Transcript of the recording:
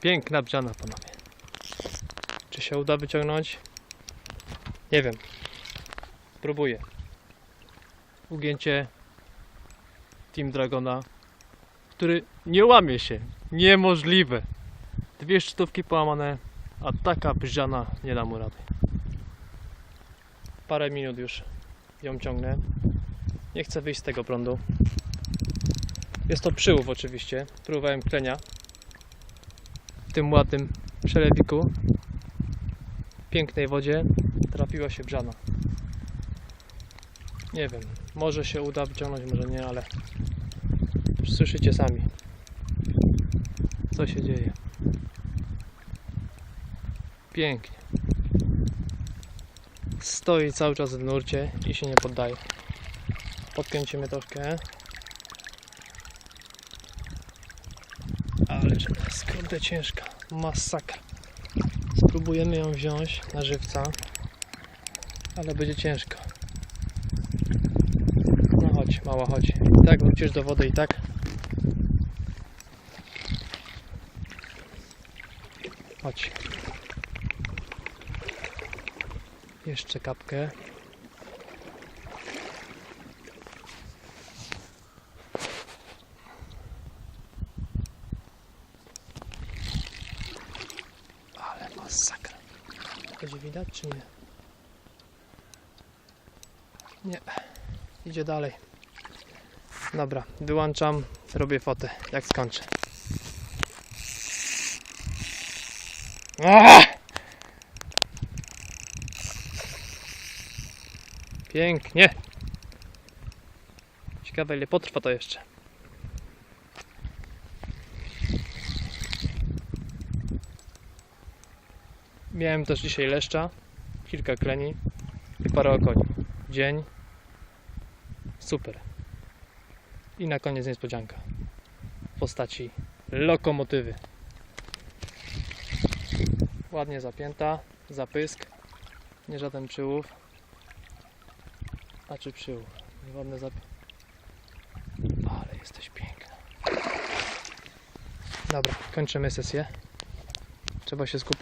Piękna brzana, panowie. Czy się uda wyciągnąć? Nie wiem. Próbuję. Ugięcie Team Dragona, który nie łamie się. Niemożliwe. Dwie szczytówki połamane, a taka brzana nie da mu rady. Parę minut już ją ciągnę. Nie chcę wyjść z tego prądu. Jest to przyłów oczywiście. Próbowałem klenia tym ładnym przelewiku. W pięknej wodzie trafiła się brzana. Nie wiem, może się uda wyciągnąć, może nie, ale słyszycie sami, co się dzieje. Pięknie. Stoi cały czas w nurcie i się nie poddaje. Podkręcimy troszkę. Ale że jest ciężka. Masakra. Spróbujemy ją wziąć na żywca. Ale będzie ciężko. No chodź, mała, chodź. I tak wrócisz do wody i tak. Chodź. Jeszcze kapkę. Ale masakra. Będzie widać czy nie? Nie. Idzie dalej. Dobra, wyłączam, robię fotę, jak skończę. Ah! Pięknie. Ciekawe ile potrwa to jeszcze. Miałem też dzisiaj leszcza, kilka kleni i parę okoni. Dzień. Super. I na koniec niespodzianka. W postaci lokomotywy. Ładnie zapięta, zapysk. Nie żaden przyłów. Znaczy przyłów. Ładne zap... Ale jesteś piękna. Dobra, kończymy sesję. Trzeba się skupić.